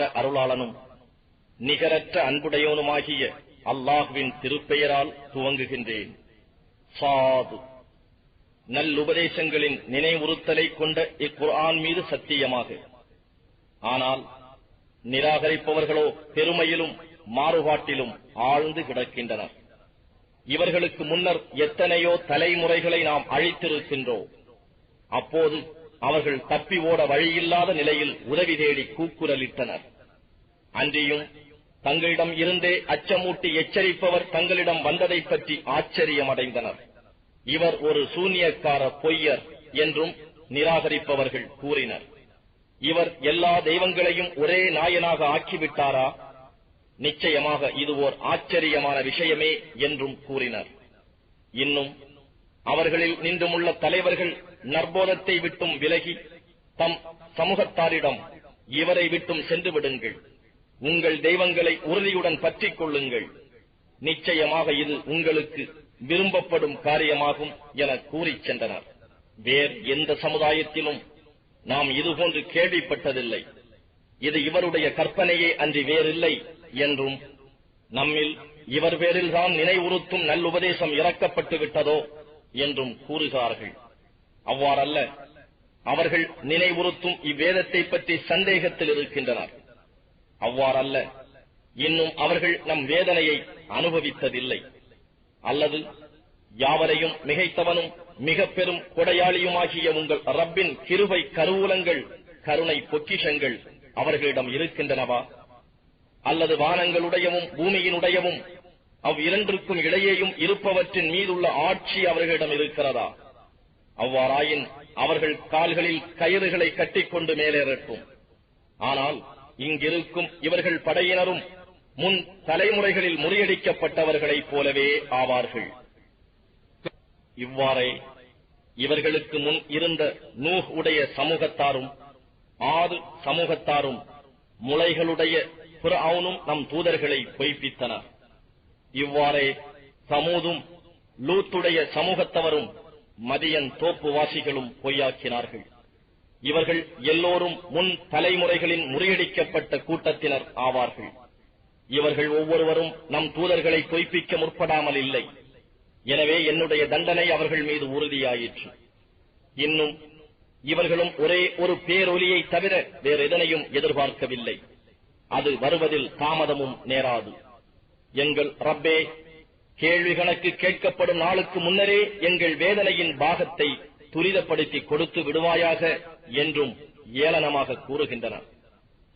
அளவற்ற அருளாளனும் நிகரற்ற அன்புடையவனுமாகிய அல்லாஹுவின் திருப்பெயரால் துவங்குகின்றேன். சாது. நல்லுபதேசங்களின் நினைவுறுத்தலை கொண்ட இக்குர்ஆன் மீது சத்தியமாக. ஆனால் நிராகரிப்பவர்களோ பெருமையிலும் மாறுபாட்டிலும் ஆழ்ந்து கிடக்கின்றனர். இவர்களுக்கு முன்னர் எத்தனையோ தலைமுறைகளை நாம் அழித்திருக்கின்றோம். அப்போது அவர்கள் தப்பி ஓட வழியில்லாத நிலையில் உதவி தேடி கூக்குரலிட்டனர். அன்றியும் தங்களிடம் இருந்தே அச்சமூட்டி எச்சரிப்பவர் தங்களிடம் வந்ததைப் பற்றி ஆச்சரியமடைந்தனர். இவர் ஒரு சூனியக்கார பொய்யர் என்றும் நிராகரிப்பவர்கள் கூறினர். இவர் எல்லா தெய்வங்களையும் ஒரே நாயனாக ஆக்கிவிட்டாரா? நிச்சயமாக இது ஓர் ஆச்சரியமான விஷயமே என்றும் கூறினர். இன்னும் அவர்களில் நின்றுமுள்ள தலைவர்கள் நற்போதத்தை விட்டும் விலகி தம் சமூகத்தாரிடம் இவரை விட்டும் சென்று விடுங்கள். உங்கள் தெய்வங்களை உறுதியுடன் பற்றிக் கொள்ளுங்கள். நிச்சயமாக இது உங்களுக்கு விரும்பப்படும் காரியமாகும் என கூறிச் சென்றனர். வேறு எந்த சமுதாயத்திலும் நாம் இதுபோன்று கேள்விப்பட்டதில்லை. இது இவருடைய கற்பனையே அன்றி வேறில்லை என்றும் நம்மில் இவர் பேரில்தான் நினைவுறுத்தும் நல்லுபதேசம் இறக்கப்பட்டு விட்டதோ என்றும் கூறுகிறார்கள். அவ்வாறல்ல அவர்கள் நினைவுறுத்தும் இவ்வேதத்தை பற்றி சந்தேகத்தில் இருக்கின்றனர். அவ்வாறல்ல. இன்னும் அவர்கள் நம் வேதனையை அனுபவித்ததில்லை. அல்லது யாவரையும் மிகைத்தவனும் மிக பெரும் கொடையாளியுமாகிய உங்கள் ரப்பின் கிருவை கருவூலங்கள் கருணை பொக்கிஷங்கள் அவர்களிடம் இருக்கின்றனவா? அல்லது வானங்களுடையவும் பூமியினுடையவும் அவ் இரண்டிற்கும் இடையேயும் இருப்பவற்றின் மீதுள்ள ஆட்சி அவர்களிடம் இருக்கிறதா? அவ்வாறாயின் அவர்கள் கால்களில் கயிறுகளை கட்டிக்கொண்டு மேலேறட்டும். ஆனால் இங்கிருக்கும் இவர்கள் படையினரும் முன் தலைமுறைகளில் முறியடிக்கப்பட்டவர்களைப் போலவே ஆவார்கள். இவ்வாறே இவர்களுக்கு முன் இருந்த நூஹ் உடைய சமூகத்தாரும் ஆறு சமூகத்தாரும் முளைகளுடைய அவனும் நம் தூதர்களை பொய்ப்பித்தனர். இவ்வாறே சமூதும் லூத்துடைய சமூகத்தவரும் மதியன் தோப்புவாசிகளும் பொய்யாக்கினார்கள். இவர்கள் எல்லோரும் முன் தலைமுறைகளின் முறியடிக்கப்பட்ட கூட்டத்தினர் ஆவார்கள். இவர்கள் ஒவ்வொருவரும் நம் தூதர்களை பொய்ப்பிக்க முற்படாமல் இல்லை. எனவே என்னுடைய தண்டனை அவர்கள் மீது உறுதியாயிற்று. இன்னும் இவர்களும் ஒரே ஒரு பேரொலியை தவிர வேறு எதனையும் எதிர்பார்க்கவில்லை. அது வருவதில் தாமதமும் நேராது. எங்கள் ரப்பே கேள்வி கணக்கு கேட்கப்படும் நாளுக்கு முன்னரே எங்கள் வேதனையின் பாகத்தை துரிதப்படுத்தி கொடுத்து விடுவாயாக என்றும் ஏளனமாக கூறுகின்றனர்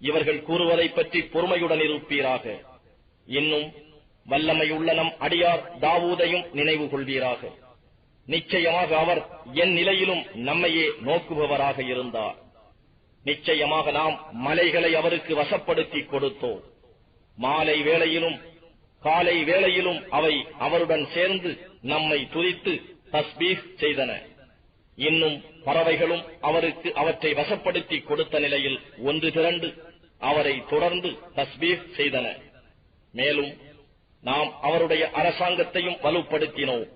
இவர்கள் கூறுவதைப் பற்றி பொறுமையுடன் இருப்பீராக. இன்னும் வல்லமையுள்ள நம் அடியார் தாவூதையும் நினைவு கொள்வீராக. நிச்சயமாக அவர் என் நிலையிலும் நம்மையே நோக்குபவராக இருந்தார். நிச்சயமாக நாம் மலைகளை அவருக்கு வசப்படுத்தி கொடுத்தோம். மாலை வேளையிலும் காலை வேளையிலும் அவை அவருடன் சேர்ந்து நம்மை துதித்து தஸ்பீஸ் செய்தன. இன்னும் பறவைகளும் அவருக்கு அவற்றை வசப்படுத்தி கொடுத்த நிலையில் ஒன்று திரண்டு அவரை தொடர்ந்து தஸ்பீஹ் செய்தன. மேலும் நாம் அவருடைய அரசாங்கத்தையும் வலுப்படுத்தினோம்.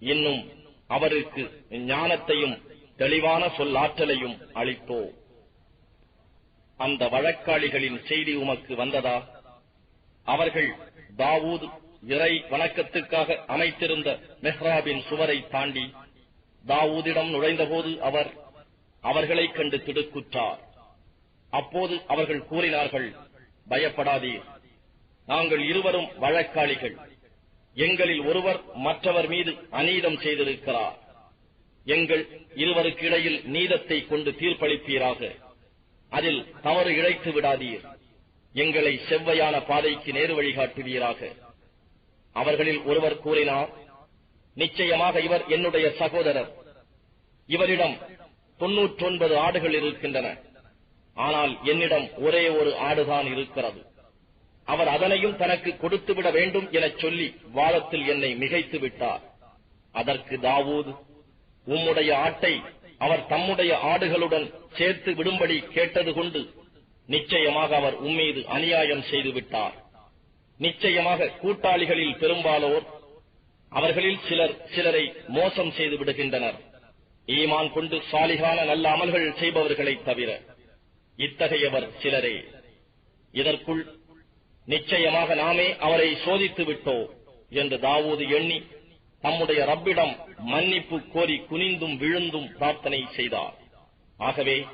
இன்னும் அவருக்கு ஞானத்தையும் தெளிவான சொல்லாற்றலையும் அளித்தோம். அந்த வழக்காளிகளின் செய்தி உமக்கு வந்ததா? அவர்கள் தாவூத் இறை வணக்கத்துக்காக அமைத்திருந்த மெஹ்ராபின் சுவரை தாண்டி தாவூதிடம் நுழைந்தபோது அவர் அவர்களைக் கண்டு திடுக்குற்றார். அப்போது அவர்கள் கூறினார்கள் பயப்படாதீர். நாங்கள் இருவரும் வழக்காளிகள். எங்களில் ஒருவர் மற்றவர் மீது அநீதம் செய்திருக்கிறார். எங்கள் இருவருக்கு இடையில் நீதத்தை கொண்டு தீர்ப்பளிப்பீராக. அதில் தவறு இழைத்து விடாதீர். எங்களை செவ்வையான பாதைக்கு நேரு வழிகாட்டுவீராக அவர்களில் ஒருவர் கூறினார் நிச்சயமாக இவர் என்னுடைய சகோதரர். இவரிடம் தொன்னூற்றொன்பது ஆடுகள் இருக்கின்றன. ஆனால் என்னிடம் ஒரே ஒரு ஆடுதான் இருக்கிறது. அவர் அதனையும் தனக்கு கொடுத்துவிட வேண்டும் எனச் சொல்லி வாதத்தில் என்னை மிகைத்து விட்டார். அதற்கு தாவூது உம்முடைய ஆட்டை அவர் தம்முடைய ஆடுகளுடன் சேர்த்து விடும்படி கேட்டது கொண்டு நிச்சயமாக அவர் உம்மீது அநியாயம் செய்து விட்டார். நிச்சயமாக கூட்டாளிகளில் பெரும்பாலோர் அவர்களில் சிலர் சிலரை மோசம் செய்து விடுகின்றனர். ஈமான் கொண்டு சாலிகான நல்ல அமல்கள் செய்பவர்களைத் தவிர இத்தகையவர் சிலரே. இதற்குள் நிச்சயமாக நாமே அவரை சோதித்து விட்டோ என்று தாவூது எண்ணி தம்முடைய ரப்பிடம் மன்னிப்பு கோரி குனிந்தும் விழுந்தும் பிரார்த்தனை செய்தார். ஆகவே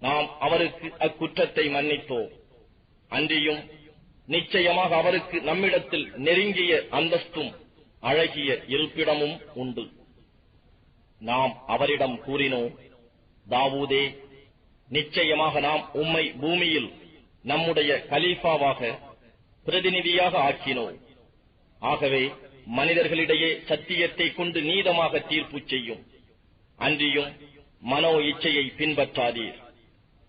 நாம் அவருக்கு அக்குற்றத்தை மன்னித்தோம். அன்றியும் நிச்சயமாக அவருக்கு நம்மிடத்தில் நெருங்கிய அந்தஸ்தும் அழகிய இருப்பிடமும் உண்டு. நாம் அவரிடம் கூறினோம் தாவூதே நிச்சயமாக நாம் உம்மை பூமியில் நம்முடைய கலீஃபாவாக பிரதிநிதியாக ஆக்கினோம் ஆகவே மனிதர்களிடையே சத்தியத்தை கொண்டு நீதமாக தீர்ப்பு செய்யும். அன்றியும் மனோ இச்சையை பின்பற்றாதீர்.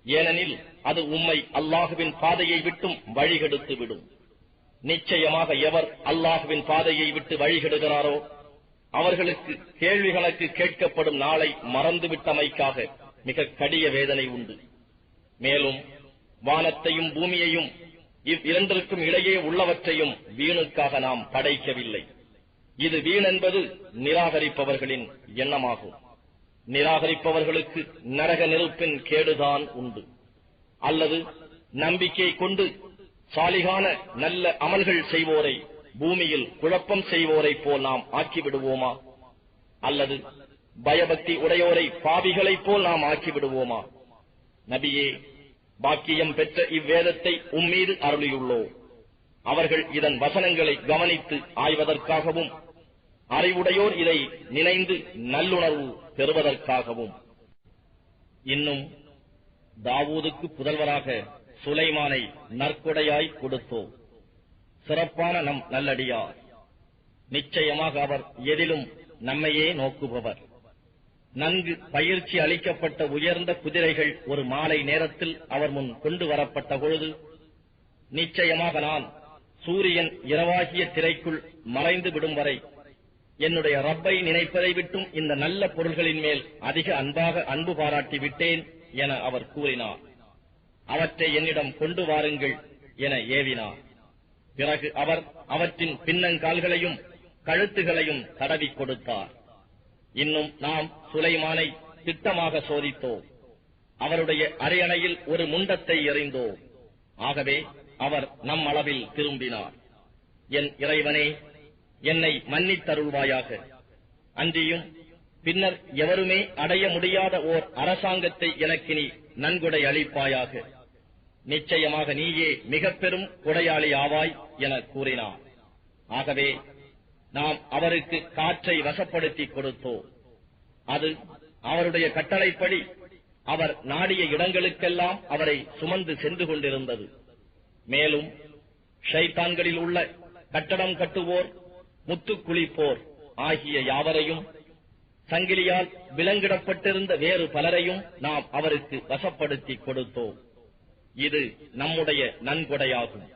ஏனெனில் அது உம்மை அல்லாஹுவின் பாதையை விட்டும் வழிகெடுத்து விடும் நிச்சயமாக எவர் அல்லாஹுவின் பாதையை விட்டு வழிகெடுகிறாரோ அவர்களுக்கு கேள்வி கணக்கு கேட்கப்படும் நாளை மறந்துவிட்டமைக்காக மிக கடிய வேதனை உண்டு. மேலும் வானத்தையும் பூமியையும் இவ் இரண்டிற்கும் இடையே உள்ளவற்றையும் வீணுக்காக நாம் படைக்கவில்லை. இது வீணென்பது நிராகரிப்பவர்களின் எண்ணமாகும். நிராகரிப்பவர்களுக்கு நரக நெருப்பின் கேடுதான் உண்டு. அல்லது நம்பிக்கை கொண்டு சாலிகான நல்ல அமல்கள் செய்வோரை பூமியில் குழப்பம் செய்வோரை போல் நாம் ஆக்கிவிடுவோமா? அல்லது பயபக்தி உடையோரை பாவிகளைப் போல் நாம் ஆக்கிவிடுவோமா? நபியே பாக்கியம் பெற்ற இவ்வேதத்தை உம்மீது அருளியுள்ளோ அவர்கள் இதன் வசனங்களை கவனித்து ஆய்வதற்காகவும் அறிவுடையோர் இதை நினைந்து நல்லுணர்வு பெறுவதற்காகவும். இன்னும் தாவூதுக்கு புதல்வராக சுலைமானை நற்கொடையாய் கொடுத்தோம். சிறப்பான நம் நல்லடியார். நிச்சயமாக அவர் எதிலும் நம்மையே நோக்குபவர். நன்கு பயிற்சி அளிக்கப்பட்ட உயர்ந்த குதிரைகள் ஒரு மாலை நேரத்தில் அவர் முன் கொண்டு வரப்பட்ட பொழுது நிச்சயமாக நான் சூரியன் இரவாகிய திரைக்குள் மறைந்து விடும் வரை என்னுடைய ரப்பை நினைப்பதை விட்டும் இந்த நல்ல பொருள்களின் மேல் அதிக அன்பாக அன்பு பாராட்டி விட்டேன் என அவர் கூறினார். அவற்றை என்னிடம் கொண்டு வாருங்கள் என ஏவினார். பிறகு அவர் அவற்றின் பின்னங்கால்களையும் கழுத்துகளையும் தடவி கொடுத்தார். இன்னும் நாம் சுலைமானை திட்டமாக சோதித்தோம். அவருடைய அரியணையில் ஒரு முண்டத்தை எறிந்தோம். ஆகவே அவர் நம் அளவில் திரும்பினார். என் இறைவனே என்னை மன்னித்தருள்வாயாக அன்றியும் பின்னர் எவருமே அடைய முடியாத ஓர் அரசாங்கத்தை எனக்கு நீ நன்கொடை அளிப்பாயாக. நிச்சயமாக நீயே மிக பெரும் கொடையாளி ஆவாய் என கூறினார் ஆகவே நாம் அவருக்கு காற்றை வசப்படுத்தி கொடுத்தோம். அது அவருடைய கட்டளைப்படி அவர் நாடிய இடங்களுக்கெல்லாம் அவரை சுமந்து சென்று கொண்டிருந்தது. மேலும் ஷைத்தான்களில் உள்ள கட்டடம் கட்டுவோர் முத்து குளிப்போர் ஆகிய யாவரையும் சங்கிலியால் விலங்கிடப்பட்டிருந்த வேறு பலரையும் நாம் அவருக்கு வசப்படுத்தி கொடுத்தோம். இது நம்முடைய நன்கொடையாகும்.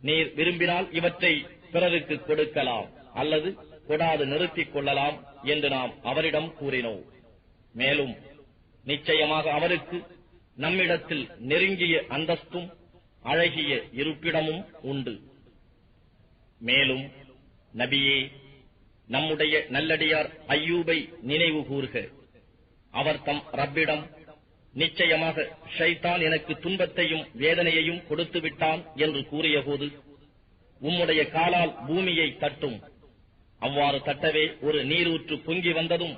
நீர் விரும்பினால் இவற்றை பிறருக்கு கொடுக்கலாம் அல்லது கொடாது நிறுத்திக் கொள்ளலாம் என்று நாம் அவரிடம் கூறினோம். மேலும் நிச்சயமாக அவருக்கு நம்மிடத்தில் நெருங்கிய அந்தஸ்தும் அழகிய இருப்பிடமும் உண்டு. மேலும் நபியே நம்முடைய நல்லடியார் ஐயூபை நினைவு கூறுக. அவர் தம் ரப்பிடம் நிச்சயமாக ஷைத்தான் எனக்கு துன்பத்தையும் வேதனையையும் கொடுத்து விட்டான் என்று கூறியபோது உம்முடைய காலால் பூமியை தட்டும். அவ்வாறு தட்டவே ஒரு நீரூற்று பொங்கி வந்ததும்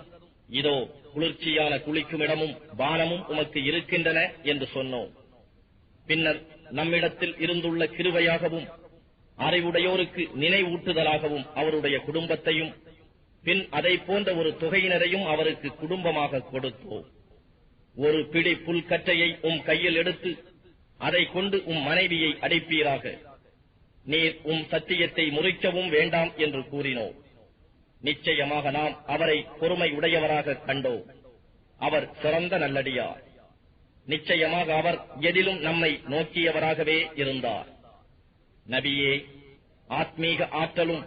இதோ குளிர்ச்சியான குளிக்கும் இடமும் பானமும் உமக்கு இருக்கின்றன என்று சொன்னோம். பின்னர் நம்மிடத்தில் இருந்துள்ள கிருவையாகவும் அறிவுடையோருக்கு நினைவூட்டுதலாகவும் அவருடைய குடும்பத்தையும் பின் அதை போன்ற ஒரு தொகையினரையும் அவருக்கு குடும்பமாக கொடுத்தோம். ஒரு பிடி புல்கற்றையை உம் கையில் எடுத்து அதை கொண்டு உம் மனைவியை அடைப்பீராக. நீர் உம் சத்தியத்தை முறிக்கவும் வேண்டாம் என்று கூறினோம். நிச்சயமாக நாம் அவரை பொறுமை உடையவராக கண்டோம். அவர் சிறந்த நல்லடியார். நிச்சயமாக அவர் எதிலும் நம்மை நோக்கியவராகவே இருந்தார். நபியே ஆத்மீக ஆற்றலும்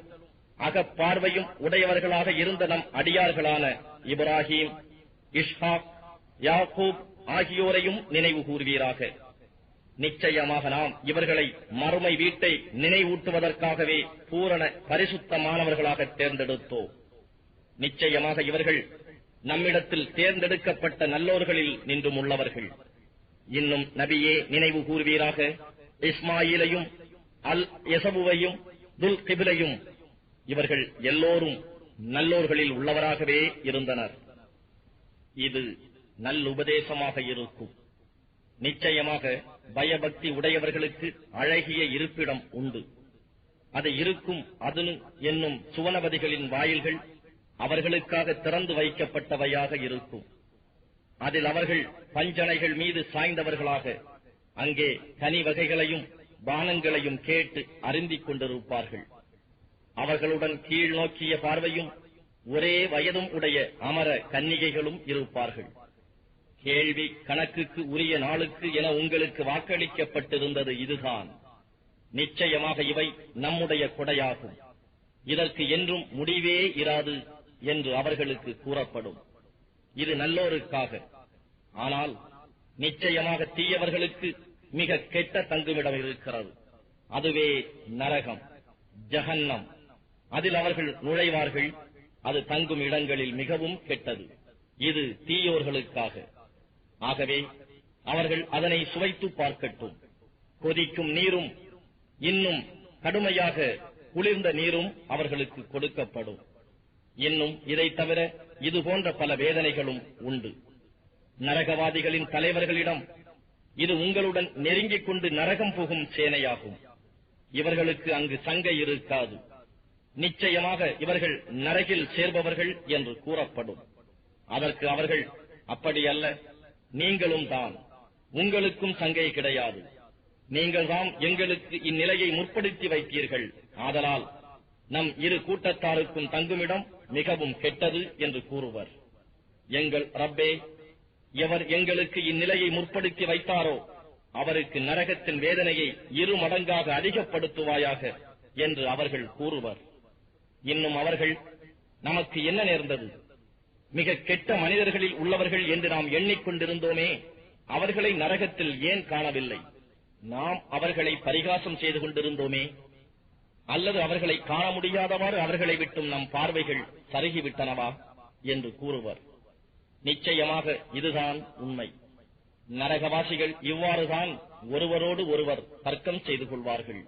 அகப்பார்வையும் உடையவர்களாக இருந்த நம் அடியார்களான இப்ராஹிம் இஷ்ஹாக் யாக்கூப் ஆகியோரையும் நினைவு கூறுவீராக. நிச்சயமாக நாம் இவர்களை மறுமை வீட்டை நினைவூட்டுவதற்காகவே பூரண பரிசுத்தமானவர்களாக தேர்ந்தெடுத்தோம். நிச்சயமாக இவர்கள் நம்மிடத்தில் தேர்ந்தெடுக்கப்பட்ட நல்லோர்களில் நின்றும் உள்ளவர்கள். இன்னும் நபியே நினைவு கூறுவீராக. இஸ்மாயிலையும் அல் எசபுவையும் துல் கிபிலையும் இவர்கள் எல்லோரும் நல்லோர்களில் உள்ளவராகவே இருந்தனர். இது நல்லுபதேசமாக இருக்கும். நிச்சயமாக பயபக்தி உடையவர்களுக்கு அழகிய இருப்பிடம் உண்டு. அது இருக்கும் அதுனு என்னும் சுவனபதிகளின் வாயில்கள் அவர்களுக்காக திறந்து வைக்கப்பட்டவையாக இருக்கும். அதில் அவர்கள் பஞ்சனைகள் மீது சாய்ந்தவர்களாக அங்கே கனி வகைகளையும் பானங்களையும் கேட்டு அருந்திக் கொண்டிருப்பார்கள். அவர்களுடன் கீழ் நோக்கிய பார்வையும் ஒரே வயதும் உடைய அமர கன்னிகைகளும் இருப்பார்கள். கேள்வி கணக்குக்கு உரிய நாளுக்கு என உங்களுக்கு வாக்களிக்கப்பட்டிருந்தது இதுதான். நிச்சயமாக இவை நம்முடைய கொடையாகும். இதற்கு என்றும் முடிவே இராது என்று அவர்களுக்கு கூறப்படும். இது நல்லோருக்காக. ஆனால் நிச்சயமாக தீயவர்களுக்கு மிக கெட்ட தங்குமிடம் இருக்கிறது. அதுவே நரகம் ஜஹன்னம். அதில் அவர்கள் நுழைவார்கள். அது தங்கும் இடங்களில் மிகவும் கெட்டது. இது தீயோர்களுக்காக. ஆகவே அவர்கள் அதனை சுவைத்து பார்க்கட்டும். கொதிக்கும் நீரும் இன்னும் கடுமையாக குளிர்ந்த நீரும் அவர்களுக்கு கொடுக்கப்படும். இன்னும் இதை தவிர இது போன்ற பல வேதனைகளும் உண்டு. நரகவாதிகளின் தலைவர்களிடம் இது உங்களுடன் நெருங்கிக் கொண்டு நரகம் புகும் சேனையாகும். இவர்களுக்கு அங்கு சங்கை இருக்காது. நிச்சயமாக இவர்கள் நரகில் சேர்பவர்கள் என்று கூறப்படும். அதற்கு அவர்கள் அப்படியல்ல. நீங்களும் தான். உங்களுக்கும் சங்கை கிடையாது. நீங்கள் தாம் எங்களுக்கு இந்நிலையை முற்படுத்தி வைத்தீர்கள். ஆதலால் நம் இரு கூட்டத்தாருக்கும் தங்குமிடம் மிகவும் கெட்டது என்று கூறுவர். எங்கள் ரப்பே எவர் எங்களுக்கு இந்நிலையை முற்படுத்தி வைத்தாரோ அவருக்கு நரகத்தின் வேதனையை இரு மடங்காக அதிகப்படுத்துவாயாக என்று அவர்கள் கூறுவர். இன்னும் அவர்கள் நமக்கு என்ன நேர்ந்தது? மிக கெட்ட மனிதர்களில் உள்ளவர்கள் என்று நாம் எண்ணிக்கொண்டிருந்தோமே அவர்களை நரகத்தில் ஏன் காணவில்லை? நாம் அவர்களை பரிகாசம் செய்து கொண்டிருந்தோமே அல்லது அவர்களை காண முடியாதவாறு அவர்களை விட்டும் நம் பார்வைகள் சருகிவிட்டனவா? என்று கூறுவர். நிச்சயமாக இதுதான் உண்மை. நரகவாசிகள் இவ்வாறுதான் ஒருவரோடு ஒருவர் தர்க்கம் செய்து கொள்வார்கள்.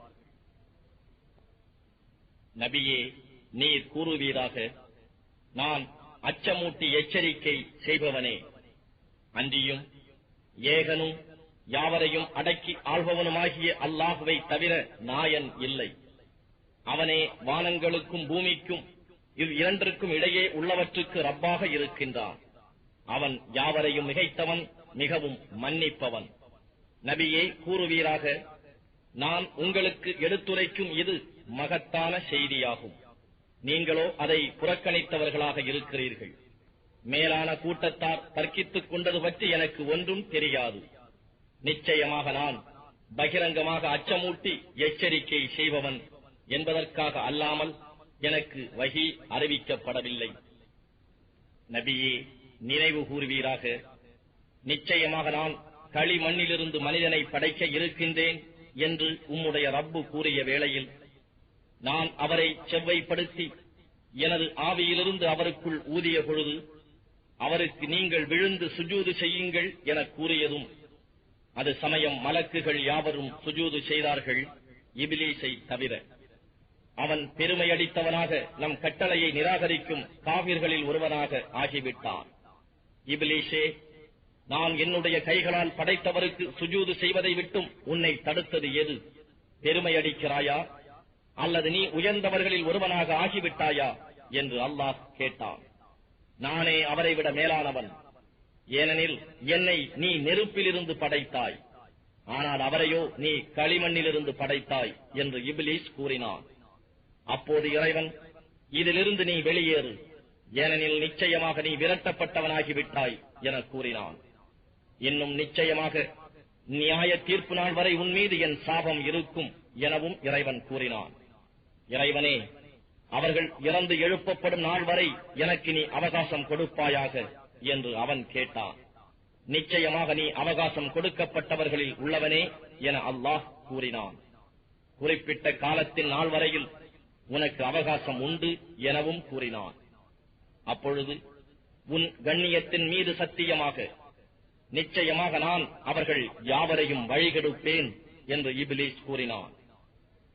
நபியே நீர் கூறுவீராக நான் அச்சமூட்டி எச்சரிக்கை செய்பவனே. அன்றியும் ஏகனும் யாவரையும் அடக்கி ஆள்பவனுமாகிய அல்லாஹுவை தவிர நாயன் இல்லை. அவனே வானங்களுக்கும் பூமிக்கும் இவ் இரண்டிற்கும் இடையே உள்ளவற்றுக்கு ரப்பாக இருக்கின்றான். அவன் யாவரையும் மிகைத்தவன் மிகவும் மன்னிப்பவன். நபியை கூறுவீராக நான் உங்களுக்கு எடுத்துரைக்கும் இது மகத்தான செய்தியாகும். நீங்களோ அதை புறக்கணித்தவர்களாக இருக்கிறீர்கள். மேலான கூட்டத்தார் தர்க்கித்துக் கொண்டது பற்றி எனக்கு ஒன்றும் தெரியாது. நிச்சயமாக நான் பகிரங்கமாக அச்சமூட்டி எச்சரிக்கை செய்பவன் என்பதற்காக அல்லாமல் எனக்கு வகி அறிவிக்கப்படவில்லை. நபியே நினைவு கூறுவீராக. நிச்சயமாக நான் களிமண்ணிலிருந்து மனிதனை படைக்க இருக்கின்றேன் என்று உம்முடைய ரப்பு கூறிய வேளையில் நான் அவரை செவ்வைப்படுத்தி எனது ஆவியிலிருந்து அவருக்குள் ஊதிய பொழுது அவருக்கு நீங்கள் விழுந்து சுஜூது செய்யுங்கள் என கூறியதும் அது சமயம் மலக்குகள் யாவரும் சுஜூது செய்தார்கள் இபிலீசை தவிர. அவன் பெருமையடித்தவனாக நம் கட்டளையை நிராகரிக்கும் காவிர்களில் ஒருவனாக ஆகிவிட்டான். இபிலீஷே நான் என்னுடைய கைகளால் படைத்தவருக்கு சுஜூது செய்வதை விட்டும் உன்னை தடுத்தது எது? பெருமையடிக்கிறாயா? அல்லது நீ உயர்ந்தவர்களில் ஒருவனாக ஆகிவிட்டாயா என்று அல்லாஹ் கேட்டான். நானே அவரை விட மேலானவன். ஏனெனில் என்னை நீ நெருப்பிலிருந்து படைத்தாய். ஆனால் அவரையோ நீ களிமண்ணிலிருந்து படைத்தாய் என்று இபிலிஸ் கூறினான். அப்போது இறைவன் இதிலிருந்து நீ வெளியேறு. ஏனெனில் நிச்சயமாக நீ விரட்டப்பட்டவனாகிவிட்டாய் என கூறினான். இன்னும் நிச்சயமாக நியாய தீர்ப்பு நாள் வரை உன் மீது என் சாபம் இருக்கும் எனவும் இறைவன் கூறினான். இறைவனே அவர்கள் இறந்து எழுப்பப்படும் நாள் வரை எனக்கு நீ அவகாசம் கொடுப்பாயாக என்று அவன் கேட்டான். நிச்சயமாக நீ அவகாசம் கொடுக்கப்பட்டவர்களில் உள்ளவனே என அல்லாஹ் கூறினான். குறிப்பிட்ட காலத்தின் நாள் வரையில் உனக்கு அவகாசம் உண்டு எனவும் கூறினான். அப்பொழுது உன் கண்ணியத்தின் மீது சத்தியமாக நிச்சயமாக நான் அவர்கள் யாவரையும் வழிகெடுப்பேன் என்று இபிலிஸ் கூறினான்.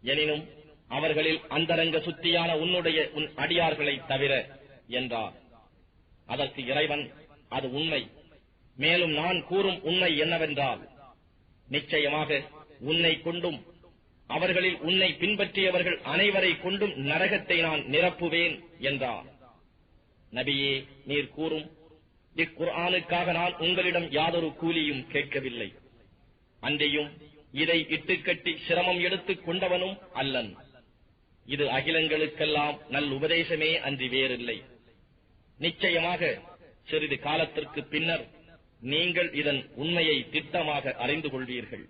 எனினும் அவர்களில் அந்தரங்க சுத்தியான உன்னுடைய உன் அடியார்களை தவிர என்றார். அதற்கு இறைவன் அது உண்மை. மேலும் நான் கூறும் உண்மை என்னவென்றால் நிச்சயமாக உன்னை கொண்டும் அவர்களில் உன்னை பின்பற்றியவர்கள் அனைவரை கொண்டும் நரகத்தை நான் நிரப்புவேன் என்றார். நபியே நீர் கூறும் இக்குர்ஆனுக்காக நான் உங்களிடம் யாதொரு கூலியும் கேட்கவில்லை. அன்றையும் இதை இட்டுக்கட்டி சிரமம் எடுத்துக் கொண்டவனும் அல்லன். இது அகிலங்களுக்கெல்லாம் நல் உபதேசமே அன்றி வேறில்லை. நிச்சயமாக சிறிது காலத்திற்கு பின்னர் நீங்கள் இதன் உண்மையை திட்டமாக அறிந்து கொள்வீர்கள்.